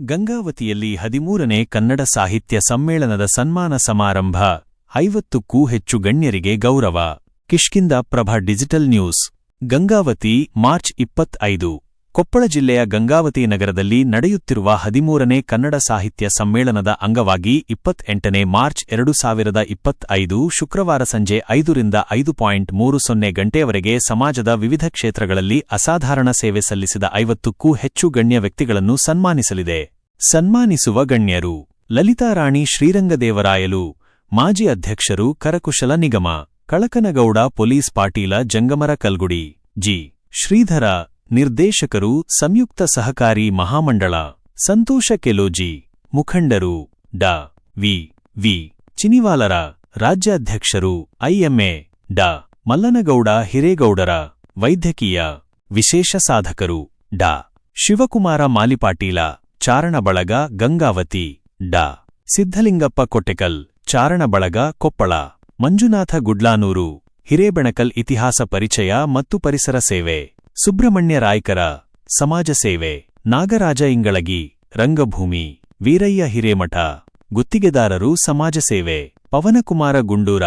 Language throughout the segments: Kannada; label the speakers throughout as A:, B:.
A: ಗಂಗಾವತಿಯಲ್ಲಿ ಹದಿಮೂರನೇ ಕನ್ನಡ ಸಾಹಿತ್ಯ ಸಮ್ಮೇಳನದ ಸನ್ಮಾನ ಸಮಾರಂಭ ಐವತ್ತಕ್ಕೂ ಹೆಚ್ಚು ಗಣ್ಯರಿಗೆ ಗೌರವ. Kishkindha Prabha digital news. Gangavathi, March ಇಪ್ಪತ್ತೈದು. ಕೊಪ್ಪಳ ಜಿಲ್ಲೆಯ ಗಂಗಾವತಿ ನಗರದಲ್ಲಿ ನಡೆಯುತ್ತಿರುವ ಹದಿಮೂರನೇ ಕನ್ನಡ ಸಾಹಿತ್ಯ ಸಮ್ಮೇಳನದ ಅಂಗವಾಗಿ ಇಪ್ಪತ್ತೆಂಟನೇ ಮಾರ್ಚ್ ಎರಡು ಸಾವಿರದ ಇಪ್ಪತ್ತೈದು ಶುಕ್ರವಾರ ಸಂಜೆ ಐದರಿಂದ ಐದು ಪಾಯಿಂಟ್ ಮೂರು ಸೊನ್ನೆ ಗಂಟೆಯವರೆಗೆ ಸಮಾಜದ ವಿವಿಧ ಕ್ಷೇತ್ರಗಳಲ್ಲಿ ಅಸಾಧಾರಣ ಸೇವೆ ಸಲ್ಲಿಸಿದ ಐವತ್ತಕ್ಕೂ ಹೆಚ್ಚು ಗಣ್ಯ ವ್ಯಕ್ತಿಗಳನ್ನು ಸನ್ಮಾನಿಸಲಿದೆ. ಸನ್ಮಾನಿಸುವ ಗಣ್ಯರು ಲಲಿತಾರಾಣಿ ಶ್ರೀರಂಗದೇವರಾಯಲು, ಮಾಜಿ ಅಧ್ಯಕ್ಷರು ಕರಕುಶಲ ನಿಗಮ, ಕಳಕನಗೌಡ ಪೊಲೀಸ್ ಪಾಟೀಲ ಜಂಗಮರ ಕಲ್ಗುಡಿ, ಜಿ. ಶ್ರೀಧರ ನಿರ್ದೇಶಕರು ಸಂಯುಕ್ತ ಸಹಕಾರಿ ಮಹಾಮಂಡಳ, ಸಂತೋಷ ಕೆಲೋಜಿ, ಮುಖಂಡರು ಡಾ. ವಿ. ವಿ. ಚಿನಿವಾಲರ, ರಾಜ್ಯಾಧ್ಯಕ್ಷರು ಐಎಂಎ ಡಾ. ಮಲ್ಲನಗೌಡ ಹಿರೇಗೌಡರ, ವೈದ್ಯಕೀಯ ವಿಶೇಷ ಸಾಧಕರು ಡಾ. ಶಿವಕುಮಾರ ಮಾಲಿಪಾಟೀಲ ಚಾರಣ ಬಳಗ ಗಂಗಾವತಿ ಡಾ. ಸಿದ್ಧಲಿಂಗಪ್ಪ ಕೊಟ್ಟೆಕಲ್ ಚಾರಣ ಬಳಗ ಕೊಪ್ಪಳ, ಮಂಜುನಾಥ ಗುಡ್ಲಾನೂರು, ಹಿರೇಬೆಣಕಲ್ ಇತಿಹಾಸ ಪರಿಚಯ ಮತ್ತು ಪರಿಸರ ಸೇವೆ. ಸುಬ್ರಹ್ಮಣ್ಯ ರಾಯ್ಕರ ಸಮಾಜ ಸೇವೆ, ನಾಗರಾಜ ಇಂಗಳಗಿ, ರಂಗಭೂಮಿ, ವೀರಯ್ಯ ಹಿರೇಮಠ, ಗುತ್ತಿಗೆದಾರರು ಸಮಾಜ ಸೇವೆ, ಪವನಕುಮಾರ ಗುಂಡೂರ,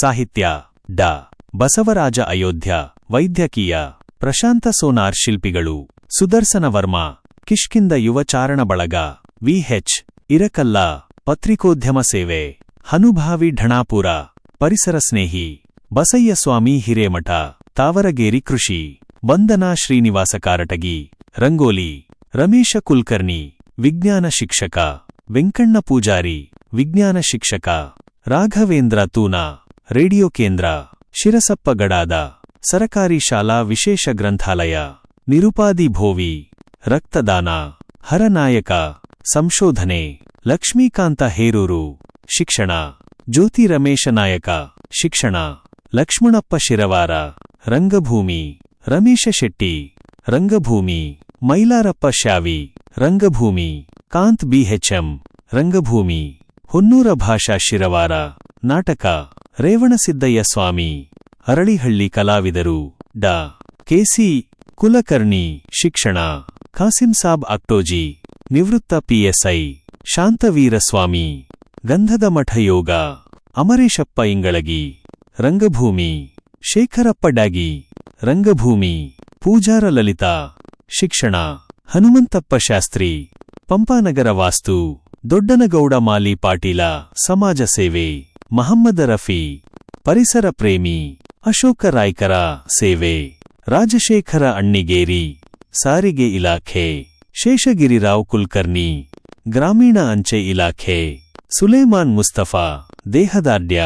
A: ಸಾಹಿತ್ಯ, ಡಾ. ಬಸವರಾಜ ಅಯೋಧ್ಯ, ವೈದ್ಯಕೀಯ, ಪ್ರಶಾಂತ ಸೋನಾರ್ ಶಿಲ್ಪಿಗಳು, ಸುದರ್ಶನ ವರ್ಮ ಕಿಷ್ಕಿಂದ ಯುವ ಚಾರಣ ಬಳಗ, ವಿಹೆಚ್ ಇರಕಲ್ಲ, ಪತ್ರಿಕೋದ್ಯಮ ಸೇವೆ, ಹನುಭಾವಿ ಢಣಾಪುರ, ಪರಿಸರ ಸ್ನೇಹಿ ಬಸಯ್ಯಸ್ವಾಮಿ ಹಿರೇಮಠ, ತಾವರಗೇರಿ ಕೃಷಿ. ವಂದನಾ ಶ್ರೀನಿವಾಸ ಕಾರಟಗಿ, ರಂಗೋಲಿ, ರಮೇಶ ಕುಲ್ಕರ್ಣಿ, ವಿಜ್ಞಾನ ಶಿಕ್ಷಕ, ವೆಂಕಣ್ಣ ಪೂಜಾರಿ, ವಿಜ್ಞಾನ ಶಿಕ್ಷಕ, ರಾಘವೇಂದ್ರ ತೂನಾ, ರೇಡಿಯೋ ಕೇಂದ್ರ ಶಿರಸಪ್ಪಗಡಾದ ಸರಕಾರಿ ಶಾಲಾ ವಿಶೇಷ ಗ್ರಂಥಾಲಯ, ನಿರುಪಾದಿ ಭೋವಿ, ರಕ್ತದಾನ, ಹರನಾಯಕ, ಸಂಶೋಧನೆ, ಲಕ್ಷ್ಮೀಕಾಂತ ಹೇರೂರು, ಶಿಕ್ಷಣ, ಜ್ಯೋತಿ ರಮೇಶ ನಾಯಕ, ಶಿಕ್ಷಣ, ಲಕ್ಷ್ಮಣಪ್ಪ ಶಿರವಾರ, ರಂಗಭೂಮಿ. ರಮೇಶ ಶೆಟ್ಟಿ, ರಂಗಭೂಮಿ, ಮೈಲಾರಪ್ಪ ಶಾವಿ, ರಂಗಭೂಮಿ, ಕಾಂತ್ ಬಿಹೆಚ್ಎಂ ರಂಗಭೂಮಿ, ಹೊನ್ನೂರ ಭಾಷಾ ಶಿರವಾರ, ನಾಟಕ, ರೇವಣಸಿದ್ದಯ್ಯ ಸ್ವಾಮಿ, ಅರಳಿಹಳ್ಳಿ ಕಲಾವಿದರು, ಡಾ. ಕೆಸಿ ಕುಲಕರ್ಣಿ, ಶಿಕ್ಷಣ ಖಾಸಿಂಸಾಬ್ ಅಕ್ಟೋಜಿ ನಿವೃತ್ತ ಪಿಎಸ್ಐ ಶಾಂತವೀರಸ್ವಾಮಿ ಗಂಧದ ಮಠ ಯೋಗ, ಅಮರೇಶಪ್ಪ ಇಂಗಳಗಿ, ರಂಗಭೂಮಿ, ಶೇಖರಪ್ಪ ಡಾಗಿ ರಂಗಭೂಮಿ, ಪೂಜಾರ ಲಲಿತಾ, ಶಿಕ್ಷಣ, ಹನುಮಂತಪ್ಪ ಶಾಸ್ತ್ರಿ, ಪಂಪಾನಗರ ವಾಸ್ತು, ದೊಡ್ಡನಗೌಡ ಮಾಲಿ ಪಾಟೀಲ, ಸಮಾಜ ಸೇವೆ, ಮಹಮ್ಮದ ರಫಿ, ಪರಿಸರ ಪ್ರೇಮಿ, ಅಶೋಕ ರಾಯ್ಕರ ಸೇವೆ, ರಾಜಶೇಖರ ಅಣ್ಣಿಗೇರಿ, ಸಾರಿಗೆ ಇಲಾಖೆ, ಶೇಷಗಿರಿರಾವ್ ಕುಲ್ಕರ್ಣಿ, ಗ್ರಾಮೀಣ ಅಂಚೆ ಇಲಾಖೆ, ಸುಲೇಮಾನ್ ಮುಸ್ತಫಾ, ದೇಹದಾರ್ಢ್ಯ,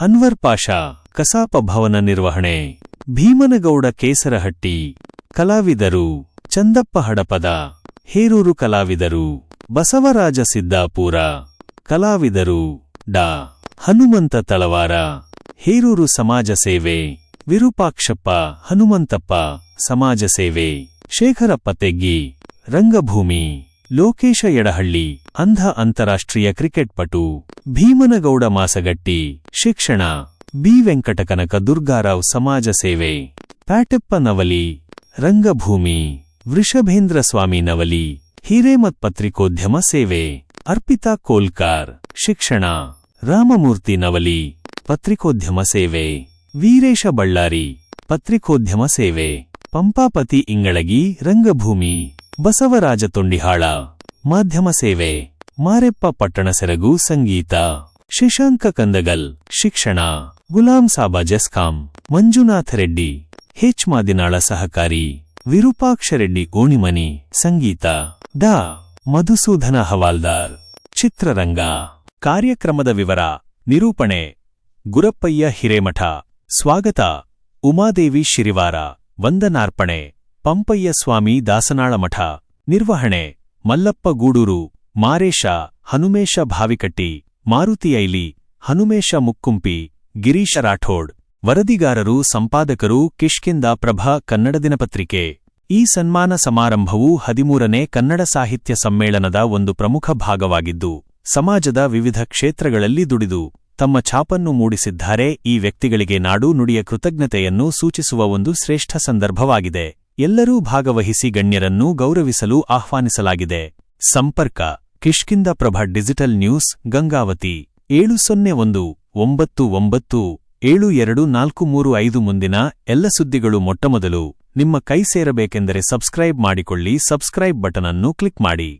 A: ಅನ್ವರ್ ಪಾಷಾ ಕಸಾಪ ಭವನ ನಿರ್ವಹಣೆ. ಭೀಮನಗೌಡ ಕೇಸರಹಟ್ಟಿ. ಕಲಾವಿದರು. ಚಂದಪ್ಪ ಹಡಪದ. ಹೇರೂರು ಕಲಾವಿದರು. ಬಸವರಾಜ ಸಿದ್ದಾಪುರ. ಕಲಾವಿದರು. ಡಾ. ಹನುಮಂತ ತಳವಾರ. ಹೇರೂರು ಸಮಾಜ ಸೇವೆ. ವಿರೂಪಾಕ್ಷಪ್ಪ, ಹನುಮಂತಪ್ಪ, ಸಮಾಜ ಸೇವೆ. ಶೇಖರಪ್ಪ ತೆಗ್ಗಿ. ರಂಗಭೂಮಿ. ಲೋಕೇಶ ಎಡಹಳ್ಳಿ ಅಂಧ ಅಂತಾರಾಷ್ಟ್ರೀಯ ಕ್ರಿಕೆಟ್ ಪಟು. ಭೀಮನಗೌಡ ಮಾಸಗಟ್ಟಿ. ಶಿಕ್ಷಣ. ಬಿ ವೆಂಕಟಕನಕ ದುರ್ಗಾರಾವ್ ಸಮಾಜ ಸೇವೆ. ಪ್ಯಾಟೆಪ್ಪ ನವಲಿ, ರಂಗಭೂಮಿ, ವೃಷಭೇಂದ್ರ ಸ್ವಾಮಿ ನವಲಿ, ಹಿರೇಮತ್ ಪತ್ರಿಕೋದ್ಯಮ ಸೇವೆ. ಅರ್ಪಿತಾ ಕೋಲ್ಕಾರ್, ಶಿಕ್ಷಣ, ರಾಮಮೂರ್ತಿ ನವಲಿ, ಪತ್ರಿಕೋದ್ಯಮ ಸೇವೆ. ವೀರೇಶ ಬಳ್ಳಾರಿ, ಪತ್ರಿಕೋದ್ಯಮ ಸೇವೆ. ಪಂಪಾಪತಿ ಇಂಗಳಗಿ, ರಂಗಭೂಮಿ, ಬಸವರಾಜ ತೊಂಡಿಹಾಳ, ಮಾಧ್ಯಮ ಸೇವೆ. ಮಾರೆಪ್ಪ ಪಟ್ಟಣ ಸೆರಗು ಸಂಗೀತ. ಶಶಾಂಕ ಕಂದಗಲ್, ಶಿಕ್ಷಣ. ಗುಲಾಂ ಸಾಬಾ ಜಸ್ಕಾಂ, ಮಂಜುನಾಥ ರೆಡ್ಡಿ. ಹೆಚ್ ಮಾದಿನಾಳ ಸಹಕಾರಿ. ವಿರೂಪಾಕ್ಷ ರೆಡ್ಡಿ ಗೋಣಿಮನಿ. ಸಂಗೀತ. ದ ಮಧುಸೂದನ ಹವಾಲ್ದಾರ್. ಚಿತ್ರರಂಗ. ಕಾರ್ಯಕ್ರಮದ ವಿವರ, ನಿರೂಪಣೆ. ಗುರಪ್ಪಯ್ಯ ಹಿರೇಮಠ. ಸ್ವಾಗತ. ಉಮಾದೇವಿ ಶಿರಿವಾರ. ವಂದನಾರ್ಪಣೆ. ಪಂಪಯ್ಯ ಸ್ವಾಮಿ ದಾಸನಾಳಮಠ. ನಿರ್ವಹಣೆ. ಮಲ್ಲಪ್ಪ ಗೂಡೂರು. ಮಾರೇಶ, ಹನುಮೇಶ ಭಾವಿಕಟ್ಟಿ. ಮಾರುತಿಯೈಲಿ ಹನುಮೇಶ ಮುಕ್ಕುಂಪಿ, ಗಿರೀಶ ರಾಠೋಡ್. ವರದಿಗಾರರು, ಸಂಪಾದಕರು, ಕಿಷ್ಕಿಂದ ಪ್ರಭಾ, ಕನ್ನಡ ದಿನಪತ್ರಿಕೆ. ಈ ಸನ್ಮಾನ ಸಮಾರಂಭವು ಹದಿಮೂರನೇ ಕನ್ನಡ ಸಾಹಿತ್ಯ ಸಮ್ಮೇಳನದ ಒಂದು ಪ್ರಮುಖ ಭಾಗವಾಗಿದ್ದು, ಸಮಾಜದ ವಿವಿಧ ಕ್ಷೇತ್ರಗಳಲ್ಲಿ ದುಡಿದು, ತಮ್ಮ ಛಾಪನ್ನು ಮೂಡಿಸಿದ್ದಾರೆ. ಈ ವ್ಯಕ್ತಿಗಳಿಗೆ ನಾಡು ನುಡಿಯ ಕೃತಜ್ಞತೆಯನ್ನು ಸೂಚಿಸುವ ಒಂದು ಶ್ರೇಷ್ಠ ಸಂದರ್ಭವಾಗಿದೆ. ಎಲ್ಲರೂ ಭಾಗವಹಿಸಿ ಗಣ್ಯರನ್ನು ಗೌರವಿಸಲು ಆಹ್ವಾನಿಸಲಾಗಿದೆ. ಸಂಪರ್ಕ. Kishkindha Prabha digital news, Gangavathi. ಏಳು ಸೊನ್ನೆ ಒಂದು, ಒಂಬತ್ತು ಒಂಬತ್ತು, ಏಳು ಎರಡು ನಾಲ್ಕು ಮೂರು ಐದು ಮುಂದಿನ ಎಲ್ಲ ಸುದ್ದಿಗಳು ಮೊಟ್ಟಮೊದಲು. ನಿಮ್ಮ ಕೈ ಸೇರಬೇಕೆಂದರೆ ಸಬ್ಸ್ಕ್ರೈಬ್ ಮಾಡಿಕೊಳ್ಳಿ, ಸಬ್ಸ್ಕ್ರೈಬ್ ಬಟನ್ ಅನ್ನು ಕ್ಲಿಕ್ ಮಾಡಿ.